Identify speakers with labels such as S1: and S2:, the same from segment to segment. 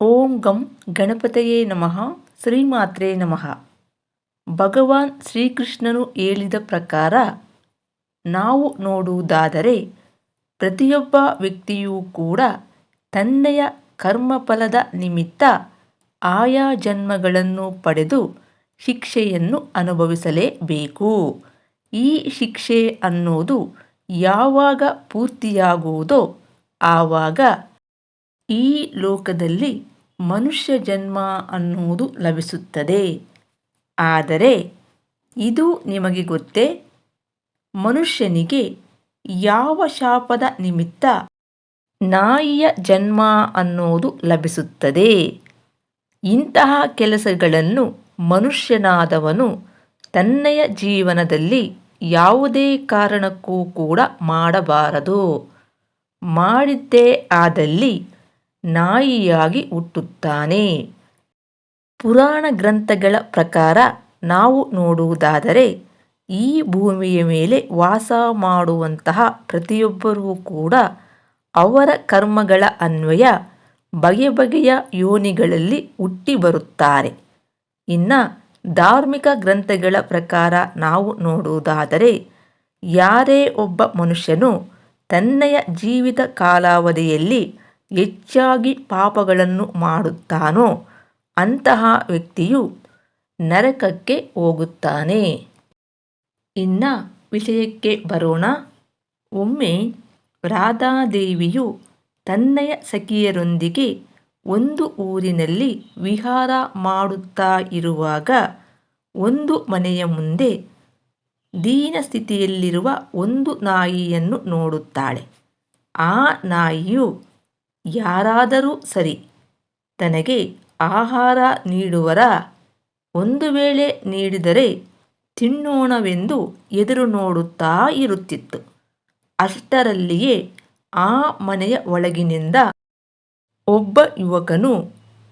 S1: ಓಂ ಗಂ ಗಣಪತಯೇ ನಮಃ ಶ್ರೀಮಾತ್ರೇ ನಮಃ ಭಗವಾನ್ ಶ್ರೀಕೃಷ್ಣನು ಹೇಳಿದ ಪ್ರಕಾರ ನಾವು ನೋಡುವುದಾದರೆ ಪ್ರತಿಯೊಬ್ಬ ವ್ಯಕ್ತಿಯೂ ಕೂಡ ತನ್ನೆಯ ಕರ್ಮಫಲದ ನಿಮಿತ್ತ ಆಯಾ ಜನ್ಮಗಳನ್ನು ಪಡೆದು ಶಿಕ್ಷೆಯನ್ನು ಅನುಭವಿಸಲೇಬೇಕು. ಈ ಶಿಕ್ಷೆ ಅನ್ನೋದು ಯಾವಾಗ ಪೂರ್ತಿಯಾಗುವುದೋ ಆವಾಗ ಈ ಲೋಕದಲ್ಲಿ ಮನುಷ್ಯ ಜನ್ಮ ಅನ್ನುವುದು ಲಭಿಸುತ್ತದೆ. ಆದರೆ ಇದು ನಿಮಗೆ ಗೊತ್ತೇ? ಮನುಷ್ಯನಿಗೆ ಯಾವ ಶಾಪದ ನಿಮಿತ್ತ ನಾಯಿಯ ಜನ್ಮ ಅನ್ನೋದು ಲಭಿಸುತ್ತದೆ. ಇಂತಹ ಕೆಲಸಗಳನ್ನು ಮನುಷ್ಯನಾದವನು ತನ್ನೆಯ ಜೀವನದಲ್ಲಿ ಯಾವುದೇ ಕಾರಣಕ್ಕೂ ಕೂಡ ಮಾಡಬಾರದು. ಮಾಡಿದ್ದೇ ಆದಲ್ಲಿ ನಾಯಿಯಾಗಿ ಹುಟ್ಟುತ್ತಾನೆ. ಪುರಾಣ ಗ್ರಂಥಗಳ ಪ್ರಕಾರ ನಾವು ನೋಡುವುದಾದರೆ, ಈ ಭೂಮಿಯ ಮೇಲೆ ವಾಸ ಮಾಡುವಂತಹ ಪ್ರತಿಯೊಬ್ಬರೂ ಕೂಡ ಅವರ ಕರ್ಮಗಳ ಅನ್ವಯ ಬಗೆ ಬಗೆಯ ಯೋನಿಗಳಲ್ಲಿ ಹುಟ್ಟಿ ಬರುತ್ತಾರೆ. ಇನ್ನು ಧಾರ್ಮಿಕ ಗ್ರಂಥಗಳ ಪ್ರಕಾರ ನಾವು ನೋಡುವುದಾದರೆ, ಯಾರೇ ಒಬ್ಬ ಮನುಷ್ಯನು ತನ್ನೆಯ ಜೀವಿತ ಕಾಲಾವಧಿಯಲ್ಲಿ ಹೆಚ್ಚಾಗಿ ಪಾಪಗಳನ್ನು ಮಾಡುತ್ತಾನೋ ಅಂತಹ ವ್ಯಕ್ತಿಯು ನರಕಕ್ಕೆ ಹೋಗುತ್ತಾನೆ. ಇನ್ನ ವಿಷಯಕ್ಕೆ ಬರೋಣ. ಒಮ್ಮೆ ರಾಧಾದೇವಿಯು ತನ್ನೆಯ ಸಖಿಯರೊಂದಿಗೆ ಒಂದು ಊರಿನಲ್ಲಿ ವಿಹಾರ ಮಾಡುತ್ತಾ ಇರುವಾಗ ಒಂದು ಮನೆಯ ಮುಂದೆ ದೀನ ಸ್ಥಿತಿಯಲ್ಲಿರುವ ಒಂದು ನಾಯಿಯನ್ನು ನೋಡುತ್ತಾಳೆ. ಆ ನಾಯಿಯು ಯಾರಾದರೂ ಸರಿ, ತನಗೆ ಆಹಾರ ನೀಡುವರ ಒಂದು ವೇಳೆ ನೀಡಿದರೆ ತಿನ್ನೋಣವೆಂದು ಎದುರು ನೋಡುತ್ತಾ ಇರುತ್ತಿತ್ತು. ಅಷ್ಟರಲ್ಲಿಯೇ ಆ ಮನೆಯ ಒಳಗಿನಿಂದ ಒಬ್ಬ ಯುವಕನು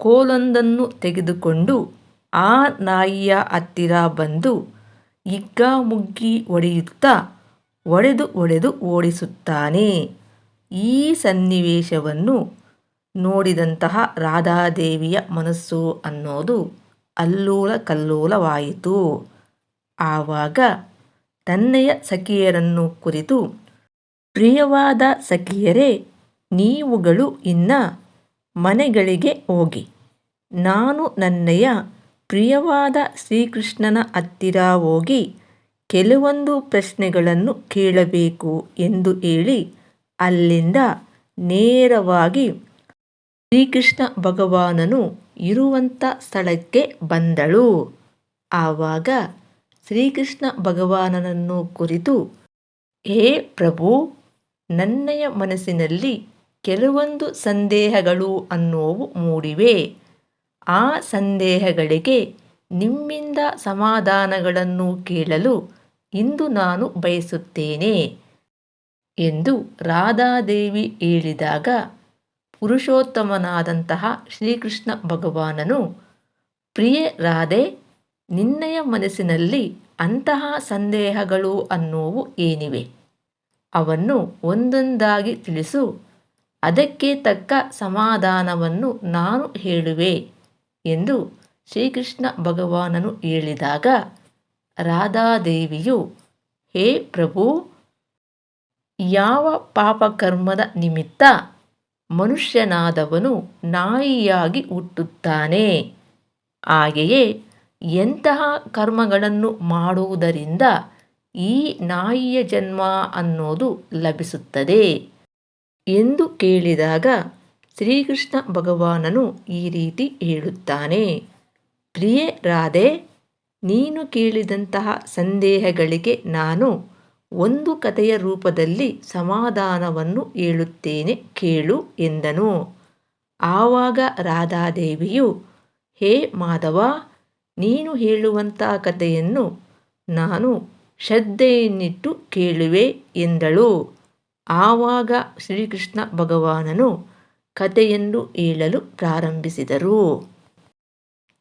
S1: ಕೋಲೊಂದನ್ನು ತೆಗೆದುಕೊಂಡು ಆ ನಾಯಿಯ ಹತ್ತಿರ ಬಂದು ಹಿಗ್ಗಾಮುಗ್ಗಿ ಒಡೆಯುತ್ತಾ ಒಡೆದು ಒಡೆದು ಓಡಿಸುತ್ತಾನೆ. ಈ ಸನ್ನಿವೇಶವನ್ನು ನೋಡಿದಂತಹ ರಾಧಾದೇವಿಯ ಮನಸ್ಸು ಅನ್ನೋದು ಅಲ್ಲೋಲ ಕಲ್ಲೋಲವಾಯಿತು. ಆವಾಗ ತನ್ನೆಯ ಸಖಿಯರನ್ನು ಕುರಿತು, ಪ್ರಿಯವಾದ ಸಖಿಯರೇ, ನೀವುಗಳು ಇನ್ನ ಮನೆಗಳಿಗೆ ಹೋಗಿ. ನಾನು ನನ್ನಯ ಪ್ರಿಯವಾದ ಶ್ರೀಕೃಷ್ಣನ ಹತ್ತಿರ ಹೋಗಿ ಕೆಲವೊಂದು ಪ್ರಶ್ನೆಗಳನ್ನು ಕೇಳಬೇಕು ಎಂದು ಹೇಳಿ ಅಲ್ಲಿಂದ ನೇರವಾಗಿ ಶ್ರೀಕೃಷ್ಣ ಭಗವಾನನು ಇರುವಂಥ ಸ್ಥಳಕ್ಕೆ ಬಂದಳು. ಆವಾಗ ಶ್ರೀಕೃಷ್ಣ ಭಗವಾನನನ್ನು ಕುರಿತು, ಹೇ ಪ್ರಭು, ನನ್ನಯ ಮನಸ್ಸಿನಲ್ಲಿ ಕೆಲವೊಂದು ಸಂದೇಹಗಳು ಅನ್ನುವು ಮೂಡಿವೆ. ಆ ಸಂದೇಹಗಳಿಗೆ ನಿಮ್ಮಿಂದ ಸಮಾಧಾನಗಳನ್ನು ಕೇಳಲು ಇಂದು ನಾನು ಬಯಸುತ್ತೇನೆ. ಎಂದು ರಾಧಾದೇವಿ ಹೇಳಿದಾಗ ಪುರುಷೋತ್ತಮನಾದಂತಹ ಶ್ರೀಕೃಷ್ಣ ಭಗವಾನನು, ಪ್ರಿಯೆ ರಾಧೆ, ನಿನ್ನಯ ಮನಸ್ಸಿನಲ್ಲಿ ಅಂತಹ ಸಂದೇಹಗಳು ಅನ್ನುವು ಏನಿವೆ? ಅವನ್ನು ಒಂದೊಂದಾಗಿ ತಿಳಿಸು. ಅದಕ್ಕೆ ತಕ್ಕ ಸಮಾಧಾನವನ್ನು ನಾನು ಹೇಳುವೆ ಎಂದು ಶ್ರೀಕೃಷ್ಣ ಭಗವಾನನು ಹೇಳಿದಾಗ ರಾಧಾದೇವಿಯು, ಹೇ ಪ್ರಭು ಯಾವ ಪಾಪಕರ್ಮದ ನಿಮಿತ್ತ ಮನುಷ್ಯನಾದವನು ನಾಯಿಯಾಗಿ ಹುಟ್ಟುತ್ತಾನೆ? ಹಾಗೆಯೇ ಎಂತಹ ಕರ್ಮಗಳನ್ನು ಮಾಡುವುದರಿಂದ ಈ ನಾಯಿಯ ಜನ್ಮ ಅನ್ನೋದು ಲಭಿಸುತ್ತದೆ? ಎಂದು ಕೇಳಿದಾಗ ಶ್ರೀಕೃಷ್ಣ ಭಗವಾನನು ಈ ರೀತಿ ಹೇಳುತ್ತಾನೆ ಪ್ರಿಯೆ ರಾಧೆ ನೀನು ಕೇಳಿದಂತಹ ಸಂದೇಹಗಳಿಗೆ ನಾನು ಒಂದು ಕಥೆಯ ರೂಪದಲ್ಲಿ ಸಮಾಧಾನವನ್ನು ಹೇಳುತ್ತೇನೆ ಕೇಳು ಎಂದನು. ಆವಾಗ ರಾಧಾದೇವಿಯು, ಹೇ ಮಾಧವ, ನೀನು ಹೇಳುವಂಥ ಕಥೆಯನ್ನು ನಾನು ಶ್ರದ್ಧೆಯನ್ನಿಟ್ಟು ಕೇಳುವೆ ಎಂದಳು. ಆವಾಗ ಶ್ರೀಕೃಷ್ಣ ಭಗವಾನನು ಕಥೆಯನ್ನು ಹೇಳಲು ಪ್ರಾರಂಭಿಸಿದರು.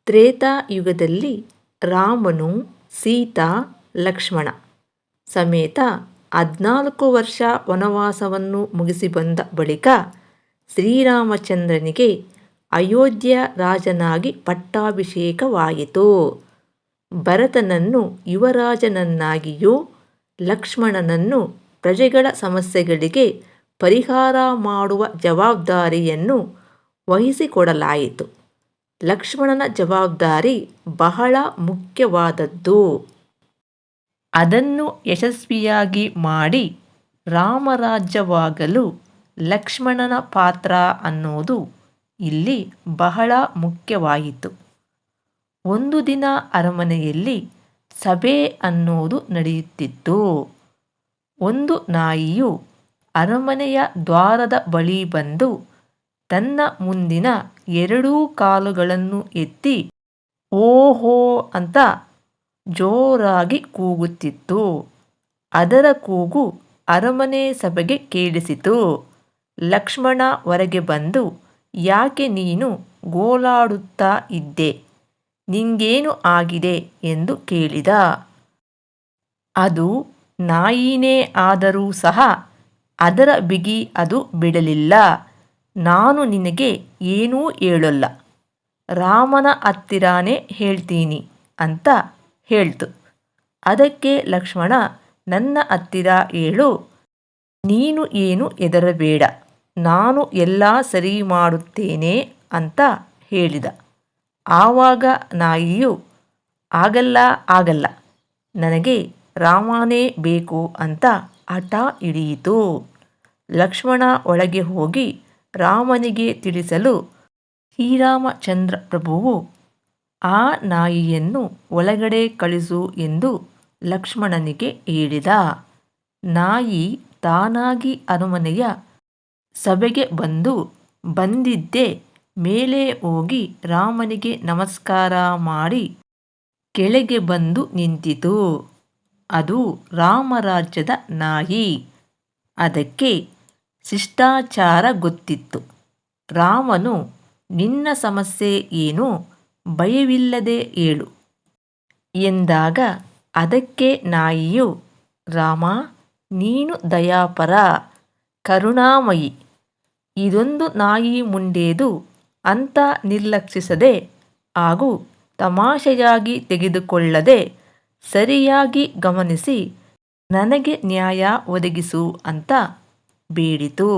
S1: ತ್ರೇತಾಯುಗದಲ್ಲಿ ರಾಮನು, ಸೀತಾ, ಲಕ್ಷ್ಮಣ ಸಮೇತ ಹದಿನಾಲ್ಕು ವರ್ಷ ವನವಾಸವನ್ನು ಮುಗಿಸಿ ಬಂದ ಬಳಿಕ ಶ್ರೀರಾಮಚಂದ್ರನಿಗೆ ಅಯೋಧ್ಯ ರಾಜನಾಗಿ ಪಟ್ಟಾಭಿಷೇಕವಾಯಿತು. ಭರತನನ್ನು ಯುವರಾಜನನ್ನಾಗಿಯೂ ಲಕ್ಷ್ಮಣನನ್ನು ಪ್ರಜೆಗಳ ಸಮಸ್ಯೆಗಳಿಗೆ ಪರಿಹಾರ ಮಾಡುವ ಜವಾಬ್ದಾರಿಯನ್ನು ವಹಿಸಿಕೊಡಲಾಯಿತು. ಲಕ್ಷ್ಮಣನ ಜವಾಬ್ದಾರಿ ಬಹಳ ಮುಖ್ಯವಾದದ್ದು. ಅದನ್ನು ಯಶಸ್ವಿಯಾಗಿ ಮಾಡಿ ರಾಮರಾಜ್ಯವಾಗಲು ಲಕ್ಷ್ಮಣನ ಪಾತ್ರ ಅನ್ನೋದು ಇಲ್ಲಿ ಬಹಳ ಮುಖ್ಯವಾಯಿತು. ಒಂದು ದಿನ ಅರಮನೆಯಲ್ಲಿ ಸಭೆ ಅನ್ನೋದು ನಡೆಯುತ್ತಿತ್ತು. ಒಂದು ನಾಯಿಯು ಅರಮನೆಯ ದ್ವಾರದ ಬಳಿ ಬಂದು ತನ್ನ ಮುಂದಿನ ಎರಡೂ ಕಾಲುಗಳನ್ನು ಎತ್ತಿ, ಓಹೋ ಅಂತ ಜೋರಾಗಿ ಕೂಗುತ್ತಿತ್ತು. ಅದರ ಕೂಗು ಅರಮನೆ ಸಭೆಗೆ ಕೇಳಿಸಿತು. ಲಕ್ಷ್ಮಣ ಹೊರಗೆ ಬಂದು, ಯಾಕೆ ನೀನು ಗೋಲಾಡುತ್ತಾ ಇದ್ದೆ? ನಿಂಗೇನು ಆಗಿದೆ? ಎಂದು ಕೇಳಿದ. ಅದು ನಾಯಿನೇ ಆದರೂ ಸಹ ಅದರ ಬಿಗಿ ಅದು ಬಿಡಲಿಲ್ಲ. ನಾನು ನಿನಗೆ ಏನೂ ಹೇಳೋಲ್ಲ. ರಾಮನ ಹತ್ತಿರಾನೇ ಹೇಳ್ತೀನಿ ಅಂತ ಹೇಳ್ತು. ಅದಕ್ಕೆ ಲಕ್ಷ್ಮಣ, ನನ್ನ ಹತ್ತಿರ ಹೇಳು ನೀನು ಏನು ಹೆದರಬೇಡ. ನಾನು ಎಲ್ಲ ಸರಿ ಮಾಡುತ್ತೇನೆ ಅಂತ ಹೇಳಿದ. ಆವಾಗ ನಾಯಿಯು, ಆಗಲ್ಲ ಆಗಲ್ಲ. ನನಗೆ ರಾಮನೇ ಬೇಕು ಅಂತ ಹಠ ಹಿಡಿಯಿತು. ಲಕ್ಷ್ಮಣ ಒಳಗೆ ಹೋಗಿ ರಾಮನಿಗೆ ತಿಳಿಸಲು, ಶ್ರೀರಾಮಚಂದ್ರ ಪ್ರಭುವು ಆ ನಾಯಿಯನ್ನು ಒಳಗಡೆ ಕಳಿಸು ಎಂದು ಲಕ್ಷ್ಮಣನಿಗೆ ಹೇಳಿದ. ನಾಯಿ ತಾನಾಗಿ ಅರಮನೆಯ ಸಭೆಗೆ ಬಂದು ಬಂದಿದ್ದೆ ಮೇಲೆ ಹೋಗಿ ರಾಮನಿಗೆ ನಮಸ್ಕಾರ ಮಾಡಿ ಕೆಳಗೆ ಬಂದು ನಿಂತಿತು. ಅದು ರಾಮರಾಜ್ಯದ ನಾಯಿ. ಅದಕ್ಕೆ ಶಿಷ್ಟಾಚಾರ ಗೊತ್ತಿತ್ತು. ರಾಮನು, ನಿನ್ನ ಸಮಸ್ಯೆ ಏನು? ಭಯವಿಲ್ಲದೆ ಏಳು. ಎಂದಾಗ ಅದಕ್ಕೆ ನಾಯಿಯು, ರಾಮ, ನೀನು ದಯಾಪರ, ಕರುಣಾಮಯಿ, ಇದೊಂದು ನಾಯಿ ಮುಂಡೇದು ಅಂತ ನಿರ್ಲಕ್ಷಿಸದೆ ಹಾಗೂ ತಮಾಷೆಯಾಗಿ ತೆಗೆದುಕೊಳ್ಳದೆ ಸರಿಯಾಗಿ ಗಮನಿಸಿ, ನನಗೆ ನ್ಯಾಯ ಒದಗಿಸು ಅಂತ ಬೇಡಿತು.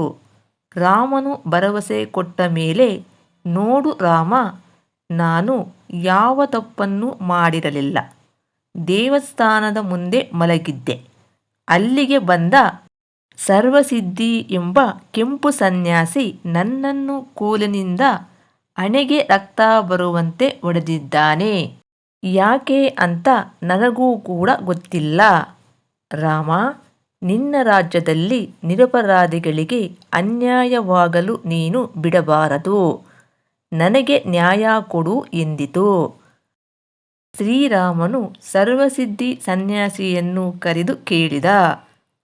S1: ರಾಮನು ಭರವಸೆ ಕೊಟ್ಟ ಮೇಲೆ ನೋಡು ರಾಮ ನಾನು ಯಾವ ತಪ್ಪನ್ನು ಮಾಡಿರಲಿಲ್ಲ. ದೇವಸ್ಥಾನದ ಮುಂದೆ ಮಲಗಿದ್ದೆ. ಅಲ್ಲಿಗೆ ಬಂದ ಸರ್ವಸಿದ್ಧಿ ಎಂಬ ಕೆಂಪು ಸನ್ಯಾಸಿ ನನ್ನನ್ನು ಕೋಲಿನಿಂದ ಹಣೆಗೆ ರಕ್ತ ಬರುವಂತೆ ಒಡೆದಿದ್ದಾನೆ. ಯಾಕೆ ಅಂತ ನನಗೂ ಕೂಡ ಗೊತ್ತಿಲ್ಲ. ರಾಮ, ನಿನ್ನ ರಾಜ್ಯದಲ್ಲಿ ನಿರಪರಾಧಿಗಳಿಗೆ ಅನ್ಯಾಯವಾಗಲು ನೀನು ಬಿಡಬಾರದು. ನನಗೆ ನ್ಯಾಯ ಕೊಡು ಎಂದಿತು. ಶ್ರೀರಾಮನು ಸರ್ವಸಿದ್ಧಿ ಸನ್ಯಾಸಿಯನ್ನು ಕರೆದು ಕೇಳಿದ.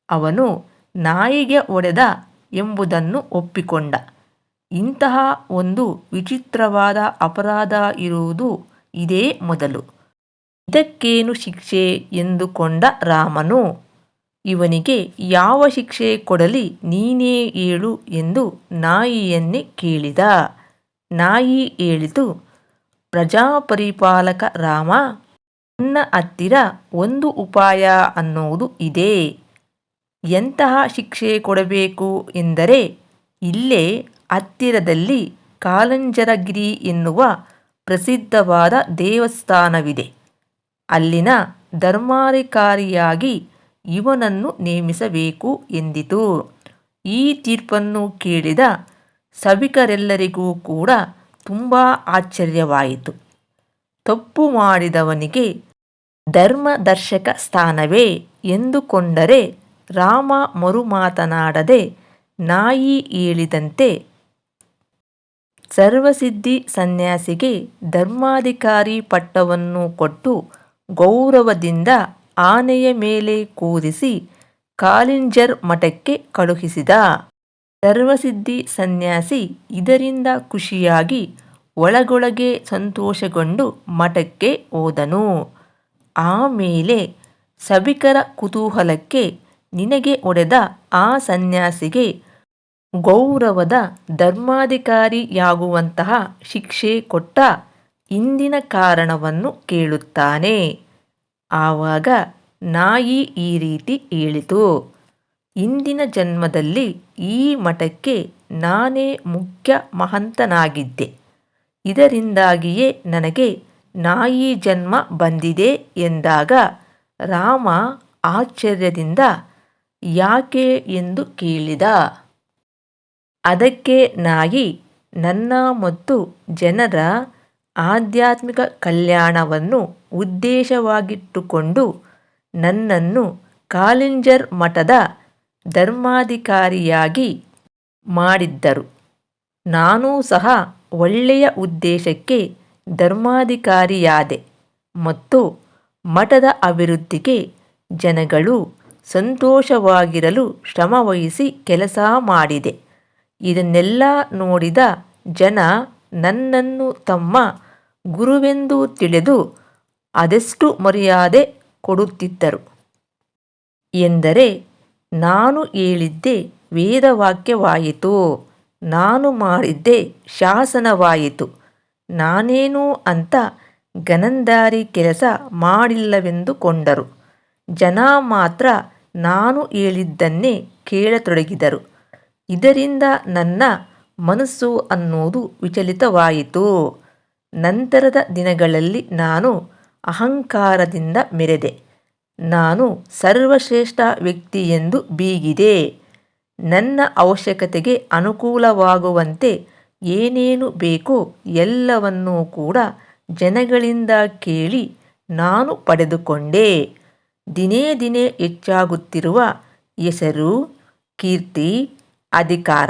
S1: ಅವನು, ನಾಯಿಗೆ ಒಡೆದ ಎಂಬುದನ್ನು ಒಪ್ಪಿಕೊಂಡ. ಇಂತಹ ಒಂದು ವಿಚಿತ್ರವಾದ ಅಪರಾಧ ಇರುವುದು ಇದೇ ಮೊದಲು. ಇದಕ್ಕೇನು ಶಿಕ್ಷೆ ಎಂದುಕೊಂಡ ರಾಮನು, ಇವನಿಗೆ ಯಾವ ಶಿಕ್ಷೆ ಕೊಡಲಿ ನೀನೇ ಹೇಳು ಎಂದು ನಾಯಿಯನ್ನೇ ಕೇಳಿದ. ನಾಯಿ ಹೇಳಿತು, ಪ್ರಜಾಪರಿಪಾಲಕ ರಾಮ, ನನ್ನ ಹತ್ತಿರ ಒಂದು ಉಪಾಯ ಅನ್ನೋದು ಇದೆ. ಎಂತಹ ಶಿಕ್ಷೆ ಕೊಡಬೇಕು ಎಂದರೆ ಇಲ್ಲೇ ಹತ್ತಿರದಲ್ಲಿ ಕಾಲಂಜರಗಿರಿ ಎನ್ನುವ ಪ್ರಸಿದ್ಧವಾದ ದೇವಸ್ಥಾನವಿದೆ. ಅಲ್ಲಿನ ಧರ್ಮಾಧಿಕಾರಿಯಾಗಿ ಇವನನ್ನು ನೇಮಿಸಬೇಕು ಎಂದಿತು. ಈ ತೀರ್ಪನ್ನು ಕೇಳಿದ ಸಭಿಕರೆಲ್ಲರಿಗೂ ಕೂಡ ತುಂಬ ಆಶ್ಚರ್ಯವಾಯಿತು. ತಪ್ಪು ಮಾಡಿದವನಿಗೆ ಧರ್ಮದರ್ಶಕ ಸ್ಥಾನವೇ ಎಂದುಕೊಂಡರೆ ರಾಮ ಮರುಮಾತನಾಡದೆ ನಾಯಿ ಹೇಳಿದಂತೆ ಸರ್ವಸಿದ್ಧಿ ಸನ್ಯಾಸಿಗೆ ಧರ್ಮಾಧಿಕಾರಿ ಪಟ್ಟವನ್ನು ಕೊಟ್ಟು ಗೌರವದಿಂದ ಆನೆಯ ಮೇಲೆ ಕೂರಿಸಿ ಕಾಲಿಂಜರ್ ಮಠಕ್ಕೆ ಕಳುಹಿಸಿದ. ಸರ್ವಸಿದ್ಧಿ ಸನ್ಯಾಸಿ ಇದರಿಂದ ಖುಷಿಯಾಗಿ ಒಳಗೊಳಗೆ ಸಂತೋಷಗೊಂಡು ಮಠಕ್ಕೆ ಹೋದನು. ಆಮೇಲೆ ಸಭಿಕರ ಕುತೂಹಲಕ್ಕೆ ನಿನಗೆ ಒಡೆದ ಆ ಸನ್ಯಾಸಿಗೆ ಗೌರವದ ಧರ್ಮಾಧಿಕಾರಿಯಾಗುವಂತಹ ಶಿಕ್ಷೆ ಕೊಟ್ಟ ಇಂದಿನ ಕಾರಣವನ್ನು ಕೇಳುತ್ತಾನೆ. ಆವಾಗ ನಾಯಿ ಈ ರೀತಿ ಹೇಳಿತು. ಹಿಂದಿನ ಜನ್ಮದಲ್ಲಿ ಈ ಮಠಕ್ಕೆ ನಾನೇ ಮುಖ್ಯ ಮಹಂತನಾಗಿದ್ದೆ. ಇದರಿಂದಾಗಿಯೇ ನನಗೆ ನಾಯಿ ಜನ್ಮ ಬಂದಿದೆ ಎಂದಾಗ ರಾಮ ಆಶ್ಚರ್ಯದಿಂದ, ಯಾಕೆ ಎಂದು ಕೇಳಿದ. ಅದಕ್ಕೆ ನಾಯಿ ನನ್ನ ಮತ್ತು ಜನರ ಆಧ್ಯಾತ್ಮಿಕ ಕಲ್ಯಾಣವನ್ನು ಉದ್ದೇಶವಾಗಿಟ್ಟುಕೊಂಡು ನನ್ನನ್ನು ಕಾಲಿಂಜರ್ ಮಠದ ಧರ್ಮಾಧಿಕಾರಿಯಾಗಿ ಮಾಡಿದ್ದರು. ನಾನೂ ಸಹ ಒಳ್ಳೆಯ ಉದ್ದೇಶಕ್ಕೆ ಧರ್ಮಾಧಿಕಾರಿಯಾದೆ ಮತ್ತು ಮಠದ ಅಭಿವೃದ್ಧಿಗೆ ಜನಗಳು ಸಂತೋಷವಾಗಿರಲು ಶ್ರಮವಹಿಸಿ ಕೆಲಸ ಮಾಡಿದೆ. ಇದನ್ನೆಲ್ಲ ನೋಡಿದ ಜನ ನನ್ನನ್ನು ತಮ್ಮ ಗುರುವೆಂದು ತಿಳಿದು ಅದೆಷ್ಟು ಮರ್ಯಾದೆ ಕೊಡುತ್ತಿದ್ದರು ಎಂದರೆ ನಾನು ಹೇಳಿದ್ದೆ, ವೇದವಾಕ್ಯವಾಯಿತು. ನಾನು ಮಾಡಿದ್ದೆ, ಶಾಸನವಾಯಿತು. ನಾನೇನು ಅಂತ ಗನಂದಾರಿ ಕೆಲಸ ಮಾಡಿಲ್ಲವೆಂದುಕೊಂಡರು ಜನ ಮಾತ್ರ ನಾನು ಹೇಳಿದ್ದನ್ನೇ ಕೇಳತೊಡಗಿದರು. ಇದರಿಂದ ನನ್ನ ಮನಸ್ಸು ಅನ್ನೋದು ವಿಚಲಿತವಾಯಿತು. ನಂತರದ ದಿನಗಳಲ್ಲಿ ನಾನು ಅಹಂಕಾರದಿಂದ ಮೆರೆದೆ. ನಾನು ಸರ್ವಶ್ರೇಷ್ಠ ವ್ಯಕ್ತಿ ಎಂದು ಬೀಗಿದೆ. ನನ್ನ ಅವಶ್ಯಕತೆಗೆ ಅನುಕೂಲವಾಗುವಂತೆ ಏನೇನು ಬೇಕೋ ಎಲ್ಲವನ್ನೂ ಕೂಡ ಜನಗಳಿಂದ ಕೇಳಿ ನಾನು ಪಡೆದುಕೊಂಡೆ. ದಿನೇ ದಿನೇ ಹೆಚ್ಚಾಗುತ್ತಿರುವ ಹೆಸರು, ಕೀರ್ತಿ, ಅಧಿಕಾರ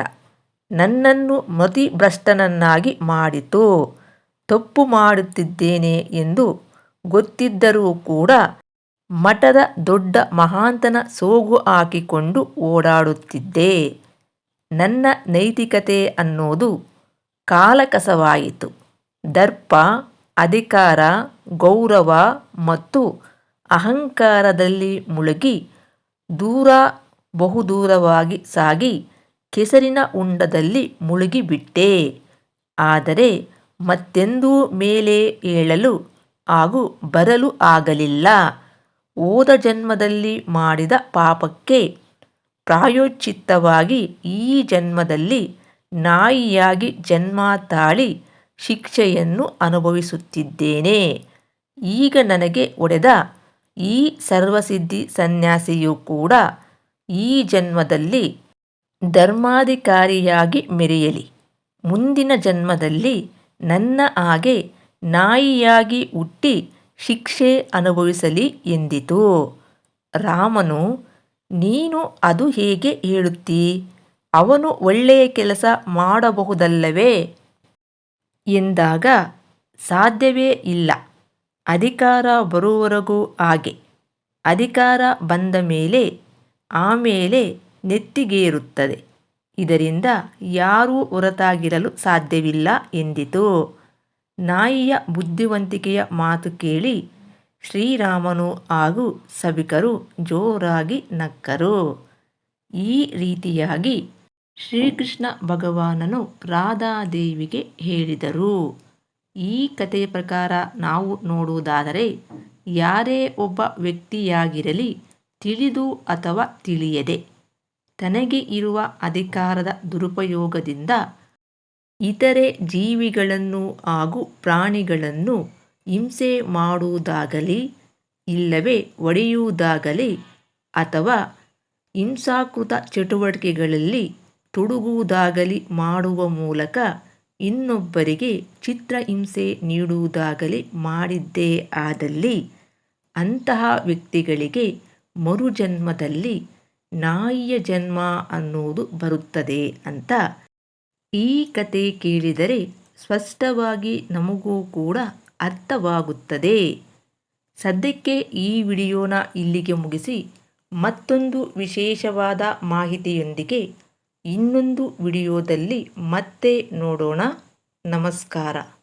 S1: ನನ್ನನ್ನು ಮತಿಭ್ರಷ್ಟನನ್ನಾಗಿ ಮಾಡಿತು. ತಪ್ಪು ಮಾಡುತ್ತಿದ್ದೇನೆ ಎಂದು ಗೊತ್ತಿದ್ದರೂ ಕೂಡ ಮಠದ ದೊಡ್ಡ ಮಹಾಂತನ ಸೋಗು ಹಾಕಿಕೊಂಡು ಓಡಾಡುತ್ತಿದ್ದೆ. ನನ್ನ ನೈತಿಕತೆ ಅನ್ನೋದು ಕಾಲಕಸವಾಯಿತು. ದರ್ಪ, ಅಧಿಕಾರ, ಗೌರವ ಮತ್ತು ಅಹಂಕಾರದಲ್ಲಿ ಮುಳುಗಿ ದೂರ, ಬಹುದೂರವಾಗಿ ಸಾಗಿ ಕೆಸರಿನ ಉಂಡದಲ್ಲಿ ಮುಳುಗಿಬಿಟ್ಟೆ. ಆದರೆ ಮತ್ತೆಂದೂ ಮೇಲೆ ಏಳಲು ಹಾಗೂ ಬರಲು ಆಗಲಿಲ್ಲ. ಹೋದ ಜನ್ಮದಲ್ಲಿ ಮಾಡಿದ ಪಾಪಕ್ಕೆ ಪ್ರಾಯೋಚಿತ್ತವಾಗಿ ಈ ಜನ್ಮದಲ್ಲಿ ನಾಯಿಯಾಗಿ ಜನ್ಮ ತಾಳಿ ಶಿಕ್ಷೆಯನ್ನು ಅನುಭವಿಸುತ್ತಿದ್ದೇನೆ. ಈಗ ನನಗೆ ಒಡೆದ ಈ ಸರ್ವಸಿದ್ಧಿ ಸನ್ಯಾಸಿಯು ಕೂಡ ಈ ಜನ್ಮದಲ್ಲಿ ಧರ್ಮಾಧಿಕಾರಿಯಾಗಿ ಮೆರೆಯಲಿ. ಮುಂದಿನ ಜನ್ಮದಲ್ಲಿ ನನ್ನ ಹಾಗೆ ನಾಯಿಯಾಗಿ ಹುಟ್ಟಿ ಶಿಕ್ಷೆ ಅನುಭವಿಸಲಿ ಎಂದಿತು. ರಾಮನು, ನೀನು ಅದು ಹೇಗೆ ಹೇಳುತ್ತೀ? ಅವನು ಒಳ್ಳೆಯ ಕೆಲಸ ಮಾಡಬಹುದಲ್ಲವೇ? ಎಂದಾಗ, ಸಾಧ್ಯವೇ ಇಲ್ಲ. ಅಧಿಕಾರ ಬರುವವರೆಗೂ ಹಾಗೆ. ಅಧಿಕಾರ ಬಂದ ಮೇಲೆ ಆಮೇಲೆ ನೆತ್ತಿಗೇರುತ್ತದೆ. ಇದರಿಂದ ಯಾರೂ ಹೊರತಾಗಿರಲು ಸಾಧ್ಯವಿಲ್ಲ ಎಂದಿತು. ನಾಯಿಯ ಬುದ್ಧಿವಂತಿಕೆಯ ಮಾತು ಕೇಳಿ ಶ್ರೀರಾಮನು ಹಾಗೂ ಸಭಿಕರು ಜೋರಾಗಿ ನಕ್ಕರು. ಈ ರೀತಿಯಾಗಿ ಶ್ರೀಕೃಷ್ಣ ಭಗವಾನನು ರಾಧಾದೇವಿಗೆ ಹೇಳಿದರು. ಈ ಕಥೆಯ ಪ್ರಕಾರ ನಾವು ನೋಡುವುದಾದರೆ, ಯಾರೇ ಒಬ್ಬ ವ್ಯಕ್ತಿಯಾಗಿರಲಿ ತಿಳಿದು ಅಥವಾ ತಿಳಿಯದೆ, ತನಗೆ ಇರುವ ಅಧಿಕಾರದ ದುರುಪಯೋಗದಿಂದ ಇತರೆ ಜೀವಿಗಳನ್ನು ಹಾಗೂ ಪ್ರಾಣಿಗಳನ್ನು ಹಿಂಸೆ ಮಾಡುವುದಾಗಲಿ, ಇಲ್ಲವೇ ಒಡೆಯುವುದಾಗಲಿ ಅಥವಾ ಹಿಂಸಾಕೃತ ಚಟುವಟಿಕೆಗಳಲ್ಲಿ ತೊಡಗುವುದಾಗಲಿ ಮಾಡುವ ಮೂಲಕ ಇನ್ನೊಬ್ಬರಿಗೆ ಚಿತ್ರಹಿಂಸೆ ನೀಡುವುದಾಗಲಿ ಮಾಡಿದ್ದೇ ಆದಲ್ಲಿ ಅಂತಹ ವ್ಯಕ್ತಿಗಳಿಗೆ ಮರುಜನ್ಮದಲ್ಲಿ ನಾಯಿಯ ಜನ್ಮ ಅನ್ನುವುದು ಬರುತ್ತದೆ ಅಂತ ಈ ಕತೆ ಕೇಳಿದರೆ ಸ್ಪಷ್ಟವಾಗಿ ನಮಗೂ ಕೂಡ ಅರ್ಥವಾಗುತ್ತದೆ. ಸದ್ಯಕ್ಕೆ ಈ ವಿಡಿಯೋನ ಇಲ್ಲಿಗೆ ಮುಗಿಸಿ, ಮತ್ತೊಂದು ವಿಶೇಷವಾದ ಮಾಹಿತಿಯೊಂದಿಗೆ ಇನ್ನೊಂದು ವಿಡಿಯೋದಲ್ಲಿ ಮತ್ತೆ ನೋಡೋಣ. ನಮಸ್ಕಾರ.